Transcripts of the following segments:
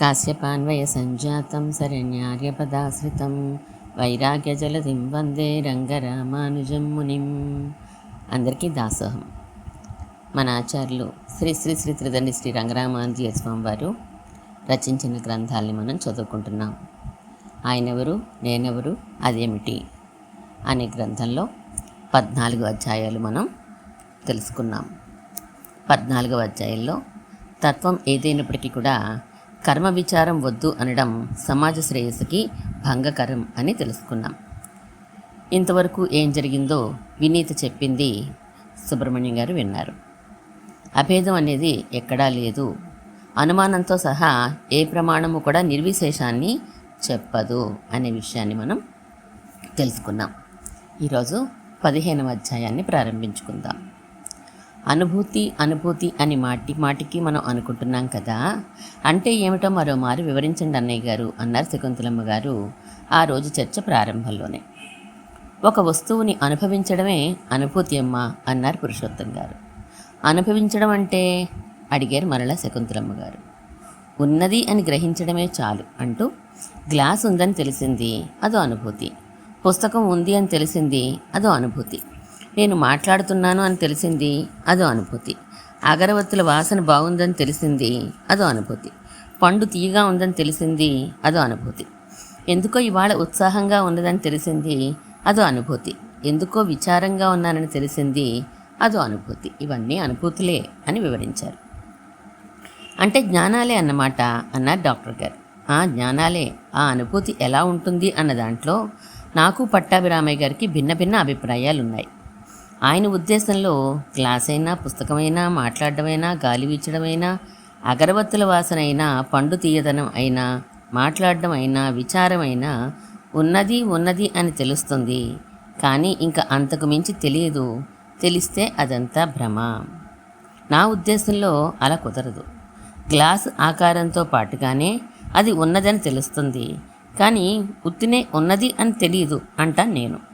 కాశ్యపాన్వయ సంజాతం శరణ్యార్యపదాశ్రితం వైరాగ్యజలధిం వందే రంగరామానుజం మునిం అందరికీ దాసోహం. మన ఆచార్యులు శ్రీ శ్రీ శ్రీ త్రిదండి శ్రీ రంగరామానుజీయ స్వామి వారు రచించిన గ్రంథాలని మనం చదువుకుంటున్నాం. ఆయనెవరు నేనెవరు అదేమిటి అనే గ్రంథంలో పద్నాలుగు అధ్యాయాలు మనం తెలుసుకున్నాం. పద్నాలుగవ అధ్యాయంలో తత్వం ఏదైనప్పటికీ కూడా కర్మ విచారం వద్దు అనడం సమాజ శ్రేయస్సుకి భంగకరం అని తెలుసుకున్నాం. ఇంతవరకు ఏం జరిగిందో వినీత చెప్పింది సుబ్రహ్మణ్యం గారు విన్నారు. అభేదం అనేది ఎక్కడా లేదు. అనుమానంతో సహా ఏ ప్రమాణము కూడా నిర్విశేషాన్ని చెప్పదు అనే విషయాన్ని మనం తెలుసుకున్నాం. ఈరోజు పదిహేనవ అధ్యాయాన్ని ప్రారంభించుకుందాం. అనుభూతి అనుభూతి అని మాటి మాటికి మనం అనుకుంటున్నాం కదా? అంటే ఏమిటో మరోమారు వివరించండి అన్నయ్య గారు అన్నారు శకుంతలమ్మ గారు ఆ రోజు చర్చ ప్రారంభంలోనే. ఒక వస్తువుని అనుభవించడమే అనుభూతి అమ్మ అన్నారు పురుషోత్తం గారు. అనుభవించడం అంటే? అడిగారు మరలా శకుంతలమ్మ గారు. ఉన్నది అని గ్రహించడమే చాలు అంటూ గ్లాస్ ఉందని తెలిసింది అదో అనుభూతి. పుస్తకం ఉంది అని తెలిసింది అదో అనుభూతి. నేను మాట్లాడుతున్నాను అని తెలిసింది అదో అనుభూతి. అగరవత్తుల వాసన బాగుందని తెలిసింది అదో అనుభూతి. పండు తీయగా ఉందని తెలిసింది అదో అనుభూతి. ఎందుకో ఇవాళ ఉత్సాహంగా ఉన్నదని తెలిసింది అదో అనుభూతి. ఎందుకో విచారంగా ఉన్నానని తెలిసింది అదో అనుభూతి. ఇవన్నీ అనుభూతులే అని వివరించారు. అంటే జ్ఞానాలే అన్నమాట అన్నారు డాక్టర్ గారు. ఆ జ్ఞానాలే ఆ అనుభూతి ఎలా ఉంటుంది అన్న దాంట్లో నాకు పట్టాభిరామయ్య గారికి భిన్న భిన్న అభిప్రాయాలు ఉన్నాయి ఆయన ఉద్దేశంలో గ్లాస్ అయినా పుస్తకమైనా మాట్లాడడమైనా గాలి వీచడమైనా అగరబత్తుల వాసన అయినా పండు తీయదనం అయినా మాట్లాడడం అయినా విచారమైనా ఉన్నది ఉన్నది అని తెలుస్తుంది. కానీ ఇంకా అంతకు మించి తెలియదు. తెలిస్తే అదంతా భ్రమ. నా ఉద్దేశంలో అలా కుదరదు. గ్లాస్ ఆకారంతో పాటుగానే అది ఉన్నదని తెలుస్తుంది. కానీ ఉత్తినే ఉన్నది అని తెలియదు అంటా నేను.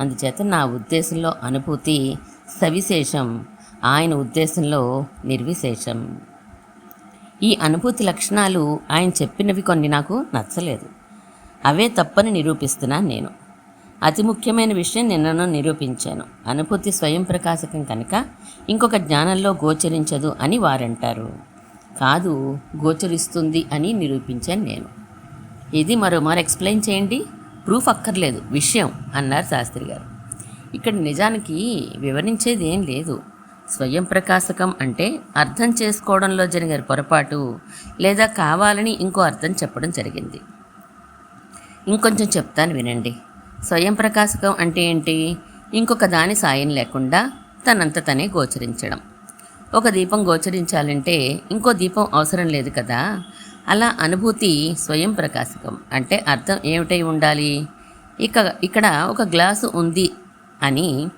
అందుచేత నా ఉద్దేశంలో అనుభూతి సవిశేషం ఆయన ఉద్దేశంలో నిర్విశేషం. ఈ అనుభూతి లక్షణాలు ఆయన చెప్పినవి కొన్ని నాకు నచ్చలేదు. అవే తప్పని నిరూపిస్తున్నాను నేను. అతి ముఖ్యమైన విషయం నిన్నను నిరూపించాను. అనుభూతి స్వయం ప్రకాశకం కనుక ఇంకొక జ్ఞానంలో గోచరించదు అని వారంటారు. కాదు గోచరిస్తుంది అని నిరూపించాను నేను. ఇది మరోమారు ఎక్స్ప్లెయిన్ చేయండి. ప్రూఫ్ అక్కర్లేదు. విషయం అన్నారు శాస్త్రి గారు. ఇక్కడ నిజానికి వివరించేది ఏం లేదు. స్వయం ప్రకాశకం అంటే అర్థం చేసుకోవడంలో జరిగిన పొరపాటు లేదా కావాలని ఇంకో అర్థం చెప్పడం జరిగింది. ఇంకొంచెం చెప్తాను వినండి. స్వయం ప్రకాశకం అంటే ఏంటి? ఇంకొక దాని సాయం లేకుండా తనంత తనే గోచరించడం. ఒక దీపం గోచరించాలంటే ఇంకో దీపం అవసరం లేదు కదా? అలా అనుభూతి స్వయం ప్రకాశకం. అంటే అర్థం ఏమిటై ఉండాలి? ఇక ఇక్కడ ఒక గ్లాసు ఉంది అని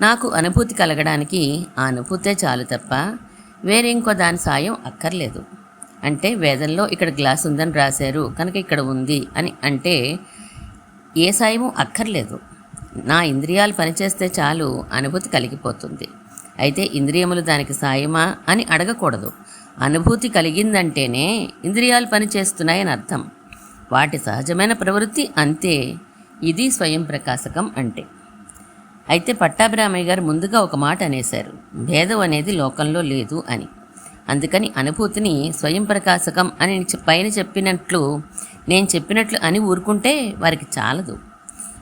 నాకు అనుభూతి కలగడానికి ఆ అనుభూతే చాలు తప్ప వేరే ఇంకో దాని సాయం అక్కర్లేదు. అంటే వేదంలో ఇక్కడ గ్లాస్ ఉందని రాశారు కనుక ఇక్కడ ఉంది అని అంటే ఏ సాయము అక్కర్లేదు. నా ఇంద్రియాలు పనిచేస్తే చాలు అనుభూతి కలిగిపోతుంది. అయితే ఇంద్రియములు దానికి సాయమా అని అడగకూడదు. అనుభూతి కలిగిందంటేనే ఇంద్రియాలు పనిచేస్తున్నాయని అర్థం. వాటి సహజమైన ప్రవృత్తి అంతే. ఇది స్వయం ప్రకాశకం అంటే. అయితే పట్టాభిరామయ్య గారు ముందుగా ఒక మాట అనేశారు. భేదం అనేది లోకంలో లేదు అని. అందుకని అనుభూతిని స్వయం ప్రకాశకం అని పైన చెప్పినట్లు నేను చెప్పినట్లు అని ఊరుకుంటే వారికి చాలదు.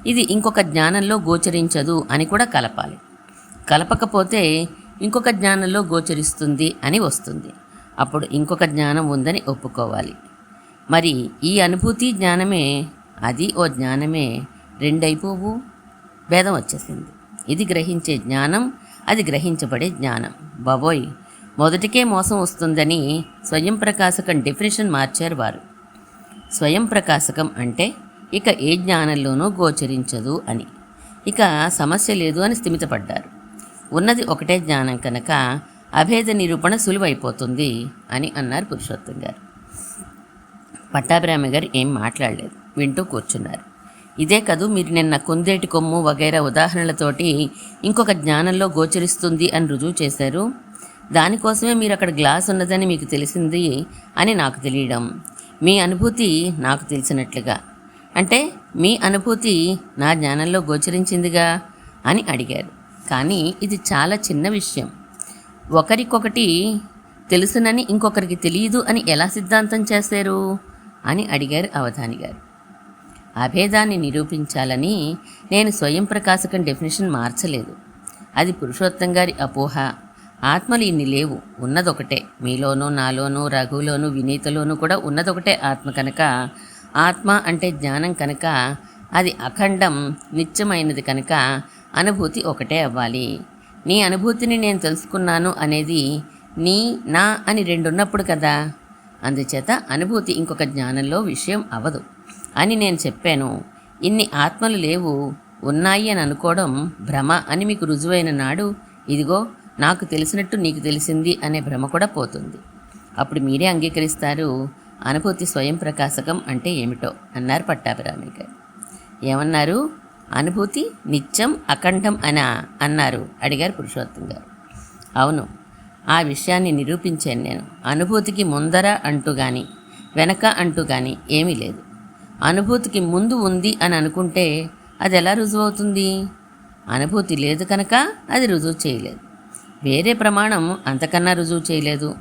ఇది ఇంకొక జ్ఞానంలో గోచరించదు అని కూడా కలపాలి. కలపకపోతే ఇంకొక జ్ఞానంలో గోచరిస్తుంది అని వస్తుంది. అప్పుడు ఇంకొక జ్ఞానం ఉందని ఒప్పుకోవాలి. మరి ఈ అనుభూతి జ్ఞానమే అది ఓ జ్ఞానమే రెండైపోవు? భేదం వచ్చేసింది. ఇది గ్రహించే జ్ఞానం అది గ్రహించబడే జ్ఞానం. బాబోయ్! మొదటికే మోసం వస్తుందని స్వయం ప్రకాశకం డెఫినేషన్ మార్చారు వారు. స్వయం ప్రకాశకం అంటే ఇక ఏ జ్ఞానంలోనూ గోచరించదు అని. ఇక సమస్య లేదు అని స్థిమితపడ్డారు. ఉన్నది ఒకటే జ్ఞానం కనుక అభేద నిరూపణ సులువైపోతుంది అని అన్నారు పురుషోత్తం గారు. పట్టాభిరామి గారు ఏం మాట్లాడలేదు. వింటూ కూర్చున్నారు. ఇదే కదూ మీరు నిన్న కుందేటి కొమ్ము వగైరా ఉదాహరణలతోటి ఇంకొక జ్ఞానంలో గోచరిస్తుంది అని రుజువు చేశారు. దానికోసమే మీరు అక్కడ గ్లాస్ ఉన్నదని మీకు తెలిసింది అని నాకు తెలియడం. మీ అనుభూతి నాకు తెలిసినట్లుగా. అంటే మీ అనుభూతి నా జ్ఞానంలో గోచరించిందిగా అని అడిగారు. కానీ ఇది చాలా చిన్న విషయం. ఒకరికొకటి తెలుసునని ఇంకొకరికి తెలియదు అని ఎలా సిద్ధాంతం చేశారు అని అడిగారు అవధాని గారు. అభేదాన్ని నిరూపించాలని నేను స్వయం ప్రకాశకం డెఫినేషన్ మార్చలేదు. అది పురుషోత్తం గారి అపోహ. ఆత్మలు ఇన్ని లేవు. ఉన్నదొకటే. మీలోనూ నాలోనూ రఘులోనూ వినీతలోనూ కూడా ఉన్నదొకటే ఆత్మ కనుక. ఆత్మ అంటే జ్ఞానం కనుక. అది అఖండం నిత్యమైనది కనుక. అనుభూతి ఒకటే అవ్వాలి. నీ అనుభూతిని నేను తెలుసుకున్నాను అనేది నీ నా అని రెండున్నప్పుడు కదా? అందుచేత అనుభూతి ఇంకొక జ్ఞానంలో విషయం అవదు. అని నేను చెప్పాను. ఇన్ని ఆత్మలు లేవు. ఉన్నాయి అని అనుకోవడం భ్రమ అని మీకు రుజువైన నాడు ఇదిగో నాకు తెలిసినట్టు నీకు తెలిసింది అనే భ్రమ కూడా పోతుంది. అప్పుడు మీరే అంగీకరిస్తారు అనుభూతి స్వయం ప్రకాశకం అంటే ఏమిటో అన్నారు పట్టాభిరామిక ఏమన్నారు? అనుభూతి నిత్యం అఖండం అని అన్నారు అడిగారు పురుషోత్తం గారు. అవును ఆ విషయాన్ని నిరూపించాను నేను. అనుభూతికి ముందర అంటూ కానీ వెనక అంటూ కానీ ఏమీ లేదు. అనుభూతికి ముందు ఉంది అని అనుకుంటే అది ఎలా రుజువు అవుతుంది? అనుభూతి లేదు కనుక అది రుజువు చేయలేదు. వేరే ప్రమాణం అంతకన్నా రుజువు చేయలేదు.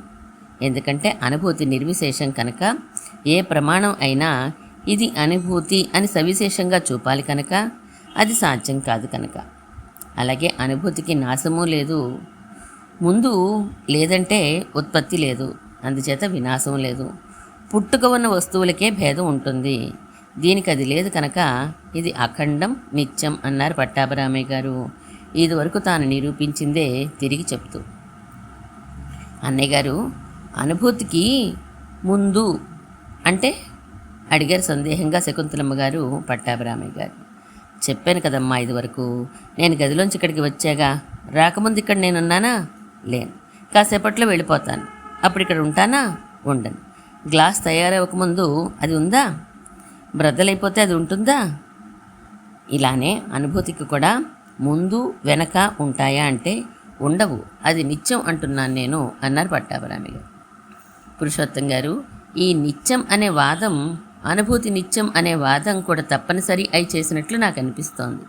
ఎందుకంటే అనుభూతి నిర్విశేషం కనుక ఏ ప్రమాణం అయినా ఇది అనుభూతి అని సవిశేషంగా చూపాలి కనుక అది సాధ్యం కాదు కనుక. అలాగే అనుభూతికి నాశము లేదు. ముందు లేదంటే ఉత్పత్తి లేదు. అందుచేత వినాశం లేదు. పుట్టుక ఉన్న వస్తువులకే భేదం ఉంటుంది. దీనికి అది లేదు కనుక ఇది అఖండం నిత్యం అన్నారు పట్టాభరామయ్య గారు. ఇదివరకు తాను నిరూపించిందే తిరిగి చెప్తూ. అన్నయ్య గారు అనుభూతికి ముందు అంటే అడిగారు సందేహంగా శకుంతలమ్మ గారు పట్టాభిరామయ్య గారు. చెప్పాను కదమ్మా ఇదివరకు నేను గదిలోంచి ఇక్కడికి వచ్చాగా రాకముందు ఇక్కడ నేనున్నానా? లేను. కాసేపట్లో వెళ్ళిపోతాను. అప్పుడు ఇక్కడ ఉంటానా? ఉండను. గ్లాస్ తయారవ్వకముందు అది ఉందా? బ్రద్దలైపోతే అది ఉంటుందా? ఇలానే అనుభూతికి కూడా ముందు వెనక ఉంటాయా అంటే ఉండవు. అది నిత్యం అంటున్నాను నేను అన్నారు పట్టాభరామి గారు పురుషోత్తం గారు ఈ నిత్యం అనే వాదం అనుభూతి నిత్యం అనే వాదం కూడా తప్పనిసరి అయి చేసినట్లు నాకు అనిపిస్తోంది.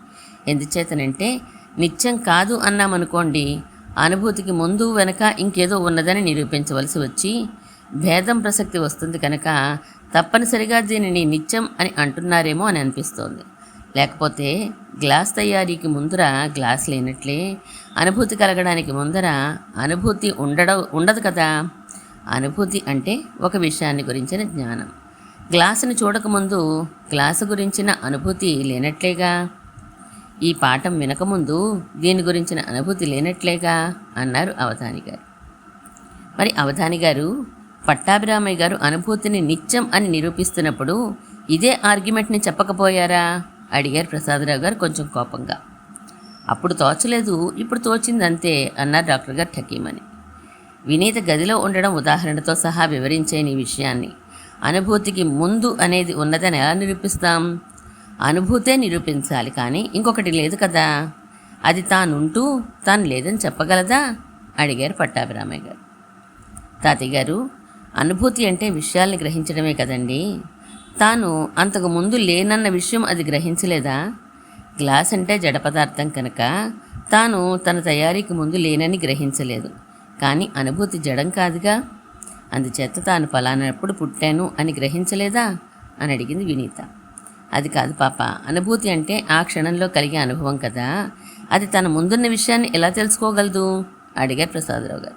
ఎందుచేతనంటే నిత్యం కాదు అన్నామనుకోండి అనుభూతికి ముందు వెనక ఇంకేదో ఉన్నదని నిరూపించవలసి వచ్చి భేదం ప్రసక్తి వస్తుంది కనుక తప్పనిసరిగా దీనిని నిత్యం అని అంటున్నారేమో అని అనిపిస్తోంది. లేకపోతే గ్లాస్ తయారీకి ముందర గ్లాస్ లేనట్లే అనుభూతి కలగడానికి ముందర అనుభూతి ఉండడ ఉండదు కదా? అనుభూతి అంటే ఒక విషయాన్ని గురించిన జ్ఞానం. గ్లాసును చూడకముందు గ్లాసు గురించిన అనుభూతి లేనట్లేగా? ఈ పాఠం వినకముందు దీని గురించిన అనుభూతి లేనట్లేగా? అన్నారు అవధాని గారు మరి అవధాని గారు పట్టాభిరామయ్య గారు అనుభూతిని నిత్యం అని నిరూపిస్తున్నప్పుడు ఇదే ఆర్గ్యుమెంట్ని చెప్పకపోయారా? అడిగారు ప్రసాదరావు గారు కొంచెం కోపంగా. అప్పుడు తోచలేదు ఇప్పుడు తోచింది అంతే అన్నారు డాక్టర్ గారు ఠకీమని. వినీత గదిలో ఉండడం ఉదాహరణతో సహా వివరించే ఈ విషయాన్ని అనుభూతికి ముందు అనేది ఉన్నదని ఎలా నిరూపిస్తాం? అనుభూతే నిరూపించాలి కానీ ఇంకొకటి లేదు కదా. అది తానుంటూ తాను లేదని చెప్పగలదా? అడిగారు పట్టాభిరామయ్య గారు. తాతయ్య గారు అనుభూతి అంటే విషయాల్ని గ్రహించడమే కదండి. తాను అంతకు ముందు లేనన్న విషయం అది గ్రహించలేదా? గ్లాస్ అంటే జడ పదార్థం కనుక తాను తన తయారీకి ముందు లేనని గ్రహించలేదు. కానీ అనుభూతి జడం కాదుగా? అందుచేత తాను ఫలానప్పుడు పుట్టాను అని గ్రహించలేదా? అని అడిగింది వినీత. అది కాదు పాప అనుభూతి అంటే ఆ క్షణంలో కలిగే అనుభవం కదా. అది తన ముందున్న విషయాన్ని ఎలా తెలుసుకోగలదు? అడిగారు ప్రసాదరావు గారు.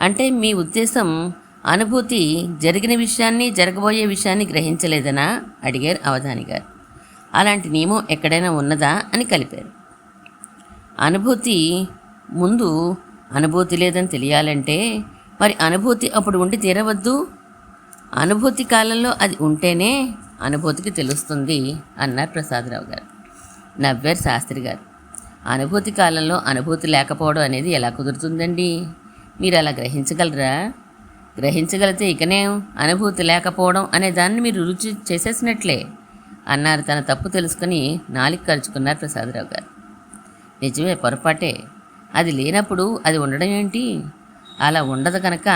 అంటే మీ ఉద్దేశం అనుభూతి జరిగిన విషయాన్ని జరగబోయే విషయాన్ని గ్రహించలేదనా? అడిగారు అవధాని గారు. అలాంటి నియమం ఎక్కడైనా ఉన్నదా? అని కలిపారు. అనుభూతి ముందు అనుభూతి లేదని తెలియాలంటే మరి అనుభూతి అప్పుడు ఉండి తీరవద్దు. అనుభూతి కాలంలో అది ఉంటేనే అనుభూతికి తెలుస్తుంది అన్నారు ప్రసాదరావు గారు. నవ్వారు శాస్త్రి గారు. అనుభూతి కాలంలో అనుభూతి లేకపోవడం అనేది ఎలా కుదురుతుందండి? మీరు అలా గ్రహించగలరా? గ్రహించగలిగితే ఇకనే అనుభూతి లేకపోవడం అనే దాన్ని మీరు రుచి చేసేసినట్లే అన్నారు తన తప్పు తెలుసుకుని నాలిక కరుచుకున్నారు ప్రసాదరావు గారు. నిజమే పొరపాటే. అది లేనప్పుడు అది ఉండడం ఏంటి? అలా ఉండదు కనుక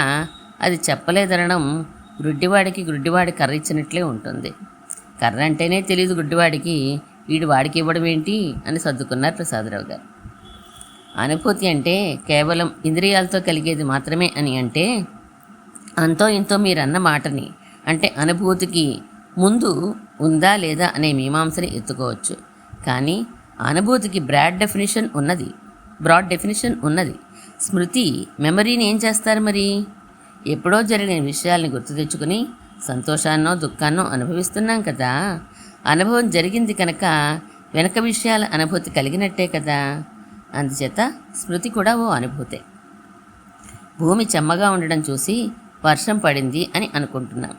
అది చెప్పలేదనడం గుడ్డివాడికి గుడ్డివాడి కర్ర ఇచ్చినట్లే ఉంటుంది. కర్ర అంటేనే తెలియదు గుడ్డివాడికి వీడు వాడికి ఇవ్వడం ఏంటి అని సర్దుకున్నారు ప్రసాదరావు గారు. అనుభూతి అంటే కేవలం ఇంద్రియాలతో కలిగేది మాత్రమే అని అంటే అంతో ఇంతో మీరన్న మాటని అంటే అనుభూతికి ముందు ఉందా లేదా అనే మీమాంసని ఎత్తుకోవచ్చు. కానీ అనుభూతికి బ్రాడ్ డెఫినేషన్ ఉన్నది బ్రాడ్ డెఫినేషన్ ఉన్నది. స్మృతి మెమరీని ఏం చేస్తారు మరి? ఎప్పుడో జరిగిన విషయాల్ని గుర్తు తెచ్చుకుని సంతోషాన్నో దుఃఖాన్నో అనుభవిస్తున్నాం కదా. అనుభవం జరిగింది కనుక వెనక విషయాల అనుభూతి కలిగినట్టే కదా. అందుచేత స్మృతి కూడా ఓ అనుభూతే. భూమి చెమ్మగా ఉండడం చూసి వర్షం పడింది అని అనుకుంటున్నాం.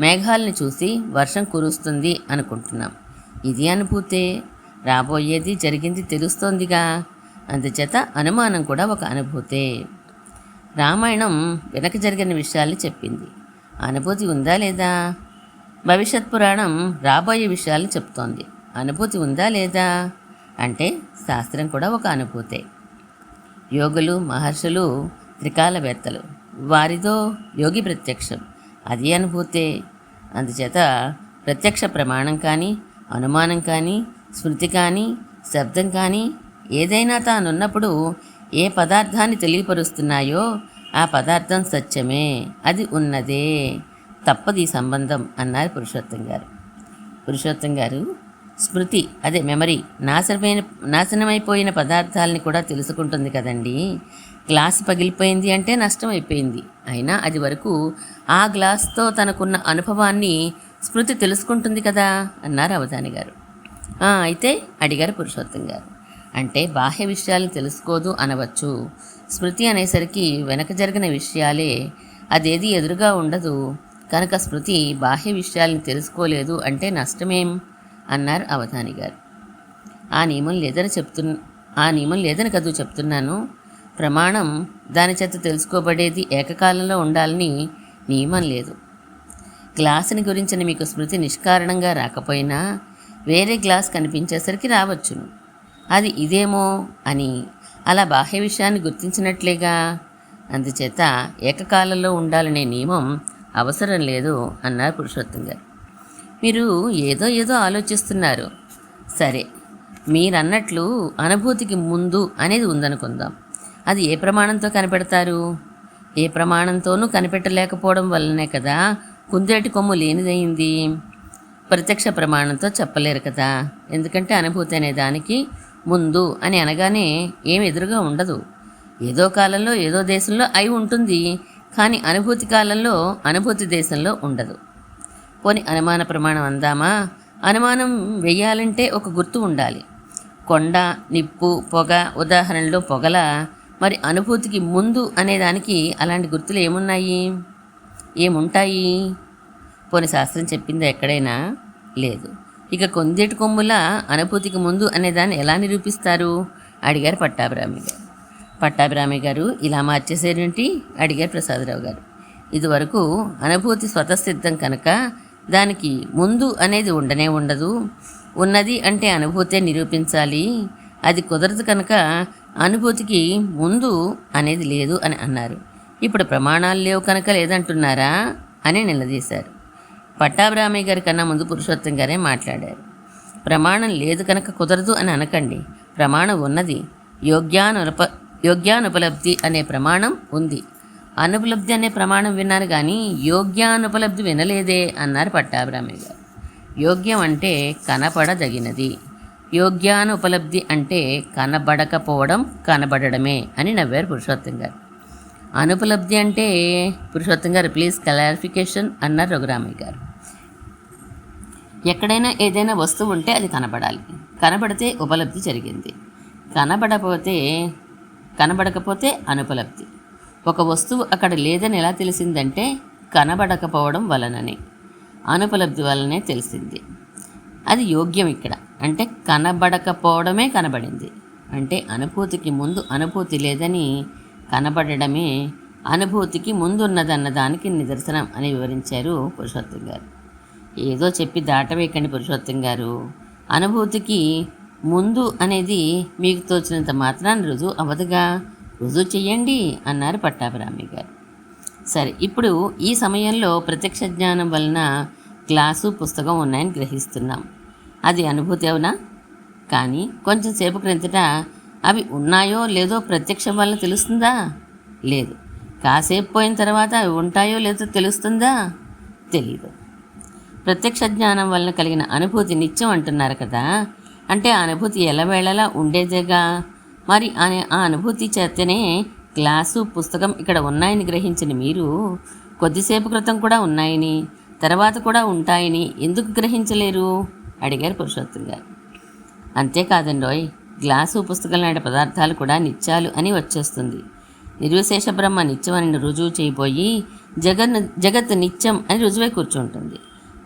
మేఘాలను చూసి వర్షం కురుస్తుంది అనుకుంటున్నాం. ఇది అనుభూతే. రాబోయేది జరిగింది తెలుస్తోందిగా. అందుచేత అనుమానం కూడా ఒక అనుభూతే. రామాయణం వెనక జరిగిన విషయాల్ని చెప్పింది. అనుభూతి ఉందా లేదా? భవిష్యత్ పురాణం రాబోయే విషయాలు చెప్తోంది. అనుభూతి ఉందా లేదా? అంటే శాస్త్రం కూడా ఒక అనుభూతే. యోగులు మహర్షులు త్రికాలవేత్తలు వారిదో యోగి ప్రత్యక్షం. అది అనుభూతే. అందుచేత ప్రత్యక్ష ప్రమాణం కానీ అనుమానం కానీ స్మృతి కానీ శబ్దం కానీ ఏదైనా తానున్నప్పుడు ఏ పదార్థాన్ని తెలియపరుస్తున్నాయో ఆ పదార్థం సత్యమే. అది ఉన్నదే. తప్పది సంబంధం అన్నారు పురుషోత్తం గారు. పురుషోత్తం గారు స్మృతి అదే మెమరీ నాశనమైన నాశనమైపోయిన పదార్థాలని కూడా తెలుసుకుంటుంది కదండి. గ్లాస్ పగిలిపోయింది అంటే నష్టం అయిపోయింది అయినా అది వరకు ఆ గ్లాస్తో తనకున్న అనుభవాన్ని స్మృతి తెలుసుకుంటుంది కదా అన్నారు అవధాని గారు. అయితే అడిగారు పురుషోత్తం గారు. అంటే బాహ్య విషయాలను తెలుసుకోదు అనవచ్చు. స్మృతి అనేసరికి వెనక జరిగిన విషయాలే. అదేది ఎదురుగా ఉండదు. కనుక స్మృతి బాహ్య విషయాలను తెలుసుకోలేదు అంటే నష్టమేం? అన్నారు అవధాని గారు. ఆ నియమం లేదని చెప్తు ఆ నియమం లేదని కదూ చెప్తున్నాను. ప్రమాణం దాని చేత తెలుసుకోబడేది ఏకకాలంలో ఉండాలని నియమం లేదు. గ్లాసుని గురించిన మీకు స్మృతి నిష్కారణంగా రాకపోయినా వేరే గ్లాస్ కనిపించేసరికి రావచ్చును. అది ఇదేమో అని అలా బాహ్య విషయాన్ని గుర్తించినట్లేగా. అందుచేత ఏకకాలంలో ఉండాలనే నియమం అవసరం లేదు అన్నారు పురుషోత్తం గారు. మీరు ఏదో ఏదో ఆలోచిస్తున్నారు. సరే మీరన్నట్లు అనుభూతికి ముందు అనేది ఉందనుకుందాం. అది ఏ ప్రమాణంతో కనిపెడతారు? ఏ ప్రమాణంతోనూ కనిపెట్టలేకపోవడం వల్లనే కదా కుందేటి కొమ్ము లేనిదయింది. ప్రత్యక్ష ప్రమాణంతో చెప్పలేరు కదా. ఎందుకంటే అనుభూతి అనే దానికి ముందు అని అనగానే ఏం ఎదురుగా ఉండదు. ఏదో కాలంలో ఏదో దేశంలో అయి ఉంటుంది కానీ అనుభూతి కాలంలో అనుభూతి దేశంలో ఉండదు. పోని అనుమాన ప్రమాణం అందామా? అనుమానం వెయ్యాలంటే ఒక గుర్తు ఉండాలి. కొండ నిప్పు పొగ ఉదాహరణలో పొగల మరి అనుభూతికి ముందు అనేదానికి అలాంటి గుర్తులు ఏమున్నాయి? ఏముంటాయి? పోని శాస్త్రం చెప్పిందా ఎక్కడైనా? లేదు. ఇక కొందేటి కొమ్ముల అనుభూతికి ముందు అనేదాన్ని ఎలా నిరూపిస్తారు? అడిగారు పట్టాభిరామి గారు పట్టాభిరామి గారు ఇలా మార్చేసేరేంటి అడిగారు ప్రసాదరావు గారు ఇదివరకు అనుభూతి స్వతసిద్ధం కనుక దానికి ముందు అనేది ఉండనే ఉండదు. ఉన్నది అంటే అనుభూతే నిరూపించాలి. అది కుదరదు కనుక అనుభూతికి ముందు అనేది లేదు అని అన్నారు. ఇప్పుడు ప్రమాణాలు లేవు కనుక లేదంటున్నారా? అని నిలదీశారు. పట్టాభిరామయ్య గారి కన్నా ముందు పురుషోత్తం గారే మాట్లాడారు. ప్రమాణం లేదు కనుక కుదరదు అని అనకండి. ప్రమాణం ఉన్నది. యోగ్యానుప యోగ్యానుపలబ్ధి అనే ప్రమాణం ఉంది. అనుపలబ్ధి అనే ప్రమాణం విన్నారు కానీ యోగ్యానుపలబ్ధి వినలేదే అన్నారు పట్టాభిరామయ్య గారు. యోగ్యం అంటే కనపడదగినది. యోగ్యానుపలబ్ధి అంటే కనబడకపోవడం కనబడడమే అని నవ్వారు పురుషోత్తం గారు. అనుపలబ్ధి అంటే పురుషోత్తం గారు ప్లీజ్ క్లారిఫికేషన్ అన్నారు రఘురామయ్య గారు. ఎక్కడైనా ఏదైనా వస్తువు ఉంటే అది కనబడాలి. కనబడితే ఉపలబ్ధి జరిగింది. కనబడపోతే కనబడకపోతే అనుపలబ్ధి. ఒక వస్తువు అక్కడ లేదని ఎలా తెలిసిందంటే కనబడకపోవడం వలననే. అనుపలబ్ధి వలనే తెలిసింది. అది యోగ్యం ఇక్కడ. అంటే కనబడకపోవడమే కనబడింది. అంటే అనుభూతికి ముందు అనుభూతి లేదని కనబడడమే అనుభూతికి ముందున్నదన్న దానికి నిదర్శనం అని వివరించారు పురుషోత్తం గారు. ఏదో చెప్పి దాటవేయకండి పురుషోత్తం గారు. అనుభూతికి ముందు అనేది మీకు తోచినంత మాత్రాన్ని రుజువు అవదుగా రుజువు చెయ్యండి అన్నారు పట్టాభిరామి గారు. సరే ఇప్పుడు ఈ సమయంలో ప్రత్యక్ష జ్ఞానం వలన క్లాసు పుస్తకం ఉన్నాయని గ్రహిస్తున్నాం. అది అనుభూతి అవునా? కానీ కొంచెం సేపు క్రిందట అవి ఉన్నాయో లేదో ప్రత్యక్షం వలన తెలుస్తుందా? లేదు. కాసేపు పోయిన తర్వాత అవి ఉంటాయో లేదో తెలుస్తుందా? తెలీదు. ప్రత్యక్ష జ్ఞానం వలన కలిగిన అనుభూతి నిత్యం అంటున్నారు కదా. అంటే ఆ అనుభూతి ఎలవేళలా ఉండేదేగా? మరి ఆ- ఆ అనుభూతి చేతనే గ్లాసు పుస్తకం ఇక్కడ ఉన్నాయని గ్రహించిన మీరు కొద్దిసేపు క్రితం కూడా ఉన్నాయని తర్వాత కూడా ఉంటాయని ఎందుకు గ్రహించలేరు? అడిగారు పురుషోత్తం గారు. అంతేకాదండోయ్ గ్లాసు పుస్తకం లాంటి పదార్థాలు కూడా నిత్యాలు అని వచ్చేస్తుంది. నిర్విశేష బ్రహ్మ నిత్యం అని రుజువు చేయబోయి జగన్ జగత్ నిత్యం అని రుజువై కూర్చుంటుంది.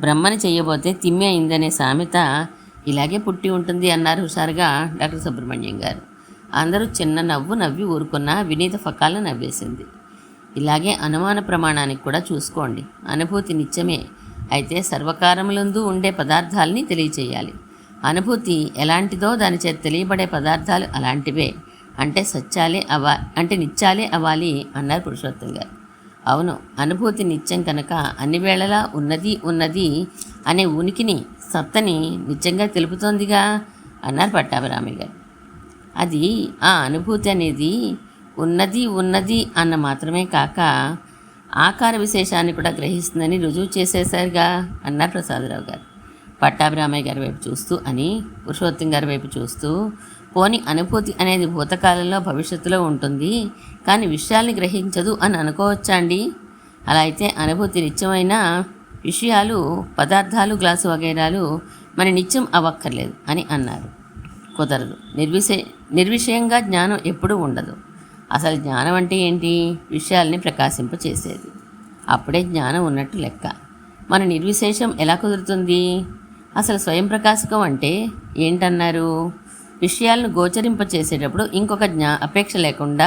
బ్రహ్మని చేయబోతే తిమ్మి అయిందనే సామెత ఇలాగే పుట్టి ఉంటుంది అన్నారు హుషారుగా డాక్టర్ సుబ్రహ్మణ్యం గారు. అందరూ చిన్న నవ్వు నవ్వి ఊరుకున్న వినీత ఫకాలను నవ్వేసింది. ఇలాగే అనుమాన ప్రమాణానికి కూడా చూసుకోండి. అనుభూతి నిత్యమే. అయితే సర్వకారములందు ఉండే పదార్థాలని తెలియచేయాలి. అనుభూతి ఎలాంటిదో దాని చేత తెలియబడే పదార్థాలు అలాంటివే. అంటే సత్యాలే అవా అంటే నిత్యాలే అవ్వాలి అన్నారు పురుషోత్తం గారు. అవును అనుభూతి నిత్యం కనుక అన్ని వేళలా ఉన్నది ఉన్నది అనే ఉనికిని సత్తని నిత్యంగా తెలుపుతోందిగా అన్నారు పట్టాభిరామయ్య గారు. అది ఆ అనుభూతి అనేది ఉన్నది ఉన్నది అన్న మాత్రమే కాక ఆకార విశేషాన్ని కూడా గ్రహిస్తుందని రుజువు చేసేశారుగా అన్నారు ప్రసాదరావు గారు. పట్టాభిరామయ్య గారి వైపు చూస్తూ అని పురుషోత్తం గారి వైపు చూస్తూ పోని అనుభూతి అనేది భూతకాలంలో భవిష్యత్తులో ఉంటుంది. కానీ విషయాల్ని గ్రహించదు అని అనుకోవచ్చా అండి అలా అయితే అనుభూతి నిత్యమైన విషయాలు పదార్థాలు గ్లాసు వగైరాలు మన నిత్యం అవ్వక్కర్లేదు అని అన్నారు. కుదరదు. నిర్విషయ నిర్విషయంగా జ్ఞానం ఎప్పుడూ ఉండదు. అసలు జ్ఞానం అంటే ఏంటి? విషయాల్ని ప్రకాశింపచేసేది అప్పుడే జ్ఞానం ఉన్నట్టు లెక్క. మన నిర్విశేషం ఎలా కుదురుతుంది? అసలు స్వయం ప్రకాశకం అంటే ఏంటన్నారు? విషయాలను గోచరింప చేసేటప్పుడు ఇంకొక జ్ఞా అపేక్ష లేకుండా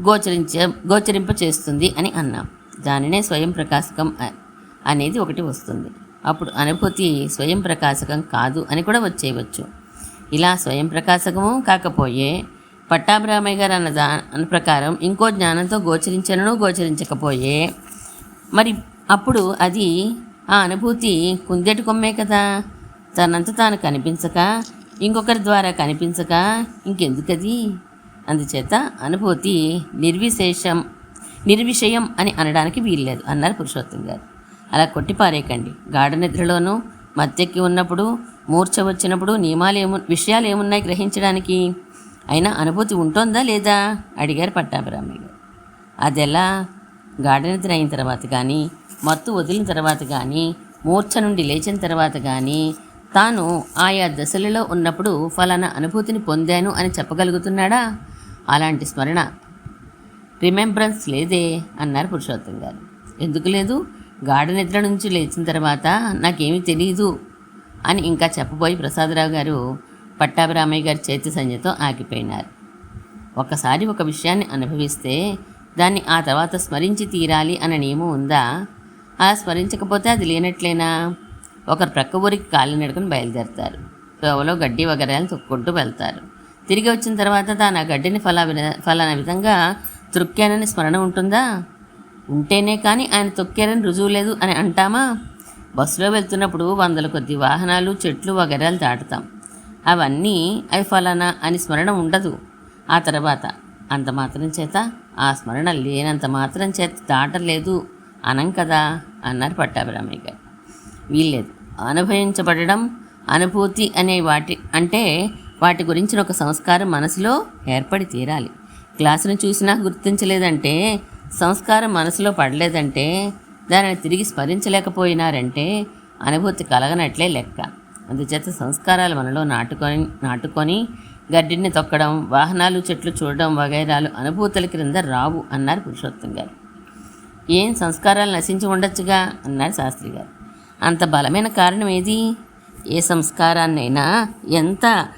గోచరించ గోచరింప చేస్తుంది అని అన్నాం. దానినే స్వయం ప్రకాశకం అనేది ఒకటి వస్తుంది. అప్పుడు అనుభూతి స్వయం ప్రకాశకం కాదు అని కూడా వచ్చేయవచ్చు. ఇలా స్వయం ప్రకాశకము కాకపోయే పట్టాభిరామయ్య గారు అన్న దా ప్రకారం ఇంకో జ్ఞానంతో గోచరించను గోచరించకపోయే మరి అప్పుడు అది ఆ అనుభూతి కుందేటి కొమ్మే కదా? తనంత తాను కనిపించక ఇంకొకరి ద్వారా కనిపించక ఇంకెందుకది? అందుచేత అనుభూతి నిర్విశేషం నిర్విషయం అని అనడానికి వీల్లేదు అన్నారు పురుషోత్తం గారు. అలా కొట్టిపారేయకండి. గాఢ నిద్రలోనూ మత్తెక్కి ఉన్నప్పుడు మూర్ఛ వచ్చినప్పుడు నియమాలు ఏము విషయాలు ఏమున్నాయి గ్రహించడానికి? అయినా అనుభూతి ఉంటుందా లేదా? అడిగారు పట్టాభిరామయ్య గారు. అదెలా? గాఢ నిద్ర అయిన తర్వాత కానీ మత్తు వదిలిన తర్వాత కానీ మూర్ఛ నుండి లేచిన తర్వాత కానీ తాను ఆయా దశలలో ఉన్నప్పుడు ఫలానా అనుభూతిని పొందాను అని చెప్పగలుగుతున్నాడా? అలాంటి స్మరణ రిమెంబరెన్స్ లేదే అన్నారు పురుషోత్తం గారు. ఎందుకు లేదు? గాఢ నిద్ర నుంచి లేచిన తర్వాత నాకేమీ తెలియదు అని ఇంకా చెప్పబోయి ప్రసాదరావు గారు పట్టాభిరామయ్య గారి చేతి సంజ్ఞతో ఆగిపోయినారు. ఒకసారి ఒక విషయాన్ని అనుభవిస్తే దాన్ని ఆ తర్వాత స్మరించి తీరాలి అన్న నియమం ఉందా? అలా స్మరించకపోతే అది లేనట్లేనా? ఒకరు ప్రక్క ఊరికి కాళ్ళు నడుకుని బయలుదేరతారు. తోవలో గడ్డి వగరాలు తొక్కుంటూ వెళ్తారు. తిరిగి వచ్చిన తర్వాత తాను ఆ గడ్డిని ఫలా ఫలానా విధంగా త్రొక్కానని స్మరణ ఉంటుందా? ఉంటేనే కానీ ఆయన తొక్కారని రుజువు లేదు అని అంటామా? బస్సులో వెళ్తున్నప్పుడు వందల కొద్ది వాహనాలు చెట్లు వగరాలు దాటుతాం. అవన్నీ అవి ఫలానా అని స్మరణ ఉండదు. ఆ తర్వాత అంత మాత్రం చేత ఆ స్మరణ లేనంత మాత్రం చేత దాటలేదు. అనం కదా అన్నారు పట్టాభిరామయ్య గారు. వీల్లేదు. అనుభవించబడడం అనుభూతి అనే వాటి అంటే వాటి గురించిన ఒక సంస్కారం మనసులో ఏర్పడి తీరాలి. క్లాసును చూసినా గుర్తించలేదంటే సంస్కారం మనసులో పడలేదంటే దానిని తిరిగి స్మరించలేకపోయినారంటే అనుభూతి కలగనట్లే లెక్క. అందుచేత సంస్కారాలు మనలో నాటుకొని నాటుకొని గడ్డిని తొక్కడం వాహనాలు చెట్లు చూడడం వగైరాలు అనుభూతుల క్రింద రావు అన్నారు పురుషోత్తం గారు. ఏం సంస్కారాలు నశించి ఉండొచ్చుగా? అన్నారు శాస్త్రి గారు. అంత బలమైన కారణం ఏది? ఏ సంస్కారాన్నైనా ఎంత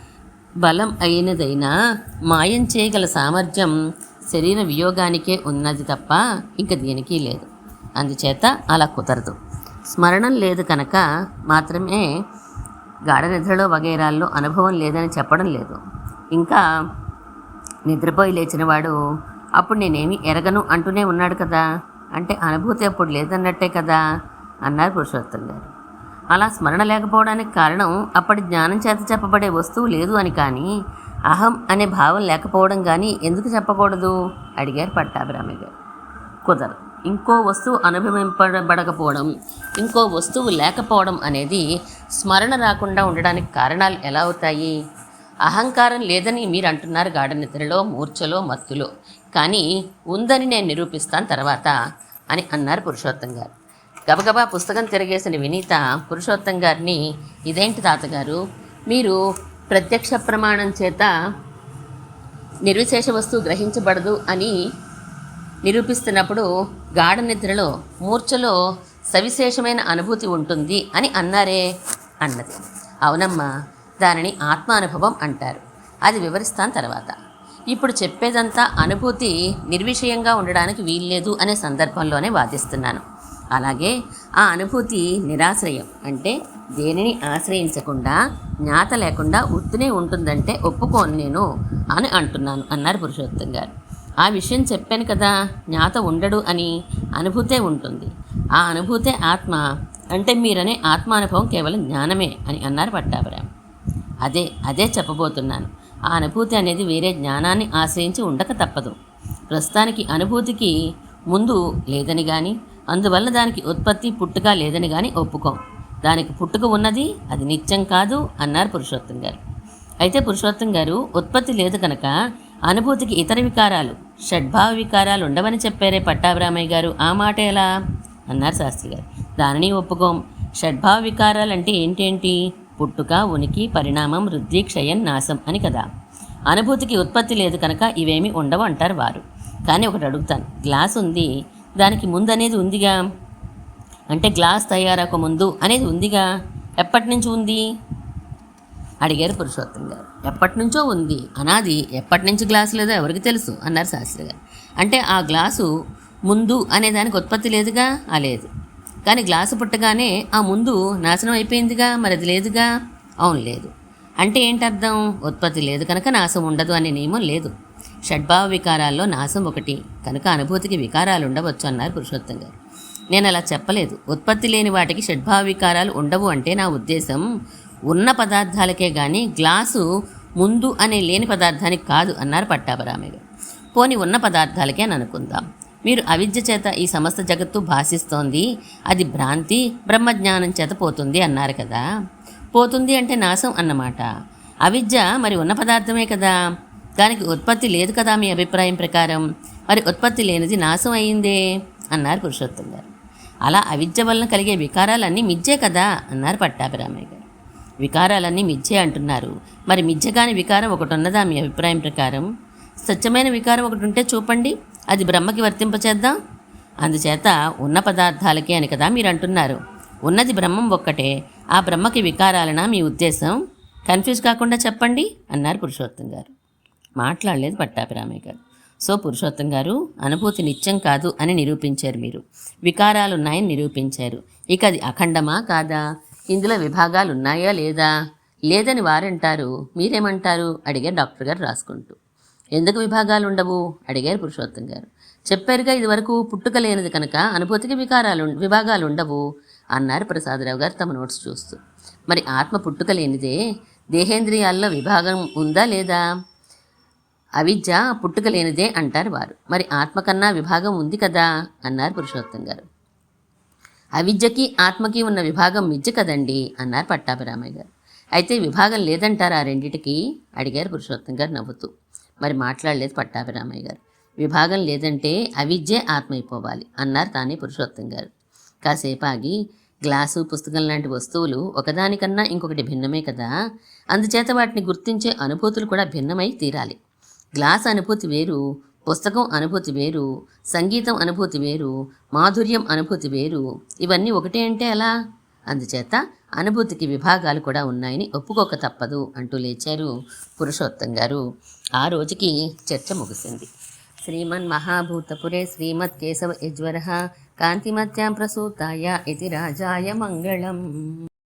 బలం అయినదైనా మాయం చేయగల సామర్థ్యం శరీర వియోగానికే ఉన్నది తప్ప ఇంక దేనికి లేదు. అందుచేత అలా కుదరదు. స్మరణం లేదు కనుక మాత్రమే గాఢ నిద్రలో వగైరాల్లో అనుభవం లేదని చెప్పడం లేదు. ఇంకా నిద్రపోయి లేచినవాడు అప్పుడు నేనేమి ఎరగను అంటూనే ఉన్నాడు కదా. అంటే అనుభూతి ఎప్పుడు లేదన్నట్టే కదా. అన్నారు పురుషోత్తం గారు. అలా స్మరణ లేకపోవడానికి కారణం అప్పటి జ్ఞానం చేత చెప్పబడే వస్తువు లేదు అని కానీ అహం అనే భావం లేకపోవడం కానీ ఎందుకు చెప్పకూడదు? అడిగారు పట్టాభిరామయ్య గారు. కుదరదు. ఇంకో వస్తువు అనుభవింపబడకపోవడం ఇంకో వస్తువు లేకపోవడం అనేది స్మరణ రాకుండా ఉండడానికి కారణాలు ఎలా అవుతాయి? అహంకారం లేదని మీరు అంటున్నారు గాఢ నిద్రలో మూర్ఛలో మత్తులో. కానీ ఉందని నేను నిరూపిస్తాను తర్వాత అని అన్నారు పురుషోత్తం గారు. గబగబా పుస్తకం తిరగేసిన వినీత పురుషోత్తం గారిని ఇదేంటి తాతగారు? మీరు ప్రత్యక్ష ప్రమాణం చేత నిర్విశేష వస్తువు గ్రహించబడదు అని నిరూపిస్తున్నప్పుడు గాఢ నిద్రలో మూర్ఛలో సవిశేషమైన అనుభూతి ఉంటుంది అని అన్నారే అన్నది. అవునమ్మా దానిని ఆత్మానుభవం అంటారు. అది వివరిస్తాను తర్వాత. ఇప్పుడు చెప్పేదంతా అనుభూతి నిర్విషయంగా ఉండడానికి వీల్లేదు అనే సందర్భంలోనే వాదిస్తున్నాను. అలాగే ఆ అనుభూతి నిరాశ్రయం. అంటే దేనిని ఆశ్రయించకుండా జ్ఞాత లేకుండా ఉత్తునే ఉంటుందంటే ఒప్పుకోను నేను అని అంటున్నాను అన్నారు పురుషోత్తం గారు. ఆ విషయం చెప్పాను కదా జ్ఞాత ఉండడు అని అనుభూతే ఉంటుంది. ఆ అనుభూతే ఆత్మ అంటే మీరనే ఆత్మానుభవం కేవలం జ్ఞానమే అని అన్నారు పట్టాభిరామ్. అదే అదే చెప్పబోతున్నాను. ఆ అనుభూతి అనేది వేరే జ్ఞానాన్ని ఆశ్రయించి ఉండక తప్పదు. ప్రస్తుతానికి అనుభూతికి ముందు లేదని కానీ అందువల్ల దానికి ఉత్పత్తి పుట్టుక లేదని కానీ ఒప్పుకోం. దానికి పుట్టుక ఉన్నది అది నిత్యం కాదు అన్నారు పురుషోత్తం గారు. అయితే పురుషోత్తం గారు ఉత్పత్తి లేదు కనుక అనుభూతికి ఇతర వికారాలు షడ్భావ వికారాలు ఉండవని చెప్పారే పట్టాభిరామయ్య గారు. ఆ మాట ఎలా? అన్నారు శాస్త్రి గారు. దానిని ఒప్పుకోం. షడ్భావ వికారాలు అంటే ఏంటేంటి? పుట్టుక ఉనికి పరిణామం వృద్ధి క్షయం నాశం అని కదా. అనుభూతికి ఉత్పత్తి లేదు కనుక ఇవేమి ఉండవు అంటారు వారు. కానీ ఒకటి అడుగుతాను. గ్లాస్ ఉంది దానికి ముందు అనేది ఉందిగా. అంటే గ్లాస్ తయారక ముందు అనేది ఉందిగా. ఎప్పటి నుంచి ఉంది? అడిగారు పురుషోత్తం గారు. ఎప్పటి నుంచో ఉంది. అనాది ఎప్పటి నుంచి గ్లాసు లేదో ఎవరికి తెలుసు? అన్నారు శాస్త్రి గారు. అంటే ఆ గ్లాసు ముందు అనే దానికి ఉత్పత్తి లేదుగా? ఆ లేదు. కానీ గ్లాసు పుట్టగానే ఆ ముందు నాశనం అయిపోయిందిగా? మరి అది లేదుగా? అవును లేదు. అంటే ఏంటి అర్థం ఉత్పత్తి లేదు కనుక నాశం ఉండదు అనే నియమం లేదు. షడ్భావ వికారాల్లో నాశం ఒకటి. కనుక అనుభూతికి వికారాలు ఉండవచ్చు అన్నారు పురుషోత్తం గారు. నేను అలా చెప్పలేదు. ఉత్పత్తి లేని వాటికి షడ్భావ వికారాలు ఉండవు అంటే నా ఉద్దేశం ఉన్న పదార్థాలకే కానీ గ్లాసు ముందు అనే లేని పదార్థానికి కాదు అన్నారు పట్టాభరామయ్య పోని ఉన్న పదార్థాలకే అని అనుకుందాం. మీరు అవిద్య చేత ఈ సమస్త జగత్తు భాషిస్తోంది అది భ్రాంతి బ్రహ్మజ్ఞానం చేత పోతుంది అన్నారు కదా. పోతుంది అంటే నాశం అన్నమాట. అవిద్య మరి ఉన్న పదార్థమే కదా. దానికి ఉత్పత్తి లేదు కదా మీ అభిప్రాయం ప్రకారం. మరి ఉత్పత్తి లేనిది నాశం అయిందే? అన్నారు పురుషోత్తం గారు. అలా అవిద్య వలన కలిగే వికారాలన్నీ మిథ్యే కదా? అన్నారు పట్టాభిరామయ్య గారు. వికారాలన్నీ మిథ్యే అంటున్నారు. మరి మిథ్య కాని వికారం ఒకటి ఉన్నదా మీ అభిప్రాయం ప్రకారం? స్వచ్ఛమైన వికారం ఒకటి ఉంటే చూపండి. అది బ్రహ్మకి వర్తింపచేద్దాం. అందుచేత ఉన్న పదార్థాలకే అని కదా మీరు అంటున్నారు. ఉన్నది బ్రహ్మం ఒక్కటే. ఆ బ్రహ్మకి వికారాలనా మీ ఉద్దేశం? కన్ఫ్యూజ్ కాకుండా చెప్పండి అన్నారు పురుషోత్తం గారు. మాట్లాడలేదు పట్టాభిరామయ్య గారు. సో పురుషోత్తం గారు అనుభూతి నిత్యం కాదు అని నిరూపించారు మీరు. వికారాలు ఉన్నాయని నిరూపించారు. ఇక అది అఖండమా కాదా? ఇందులో విభాగాలు ఉన్నాయా లేదా? లేదని వారంటారు. మీరేమంటారు? అడిగారు డాక్టర్ గారు రాసుకుంటూ. ఎందుకు విభాగాలు ఉండవు అడిగారు పురుషోత్తం గారు. చెప్పారుగా ఇదివరకు పుట్టుక లేనిది కనుక అనుభూతికి వికారాలు విభాగాలు ఉండవు అన్నారు ప్రసాదరావు గారు తమ నోట్స్ చూస్తూ. మరి ఆత్మ పుట్టుక లేనిదే దేహేంద్రియాల్లో విభాగం ఉందా లేదా? అవిద్య పుట్టుక లేనిదే అంటారు వారు. మరి ఆత్మ కన్నా విభాగం ఉంది కదా? అన్నారు పురుషోత్తం గారు. అవిద్యకి ఆత్మకి ఉన్న విభాగం మిజ్జ కదండి? అన్నారు పట్టాభిరామయ్య గారు. అయితే విభాగం లేదంటారా ఆ రెండిటికి? అడిగారు పురుషోత్తం గారు నవ్వుతూ. మరి మాట్లాడలేదు పట్టాభిరామయ్య గారు. విభాగం లేదంటే అవిద్యే ఆత్మ అయిపోవాలి అన్నారు తానే పురుషోత్తం గారు. కాసేపు ఆగి గ్లాసు పుస్తకం లాంటి వస్తువులు ఒకదానికన్నా ఇంకొకటి భిన్నమే కదా? అందుచేత వాటిని గుర్తించే అనుభూతులు కూడా భిన్నమై తీరాలి. గ్లాస్ అనుభూతి వేరు పుస్తకం అనుభూతి వేరు సంగీతం అనుభూతి వేరు మాధుర్యం అనుభూతి వేరు. ఇవన్నీ ఒకటే అంటే ఎలా? అందుచేత అనుభూతికి విభాగాలు కూడా ఉన్నాయని ఒప్పుకోక తప్పదు అంటూ లేచారు పురుషోత్తం గారు. ఆ రోజుకి చర్చ ముగిసింది. శ్రీమన్ మహాభూతపురే శ్రీమత్ కేశవ యజ్వర కాంతిమత్యాం ప్రసూతాయ ఇది రాజాయ మంగళం.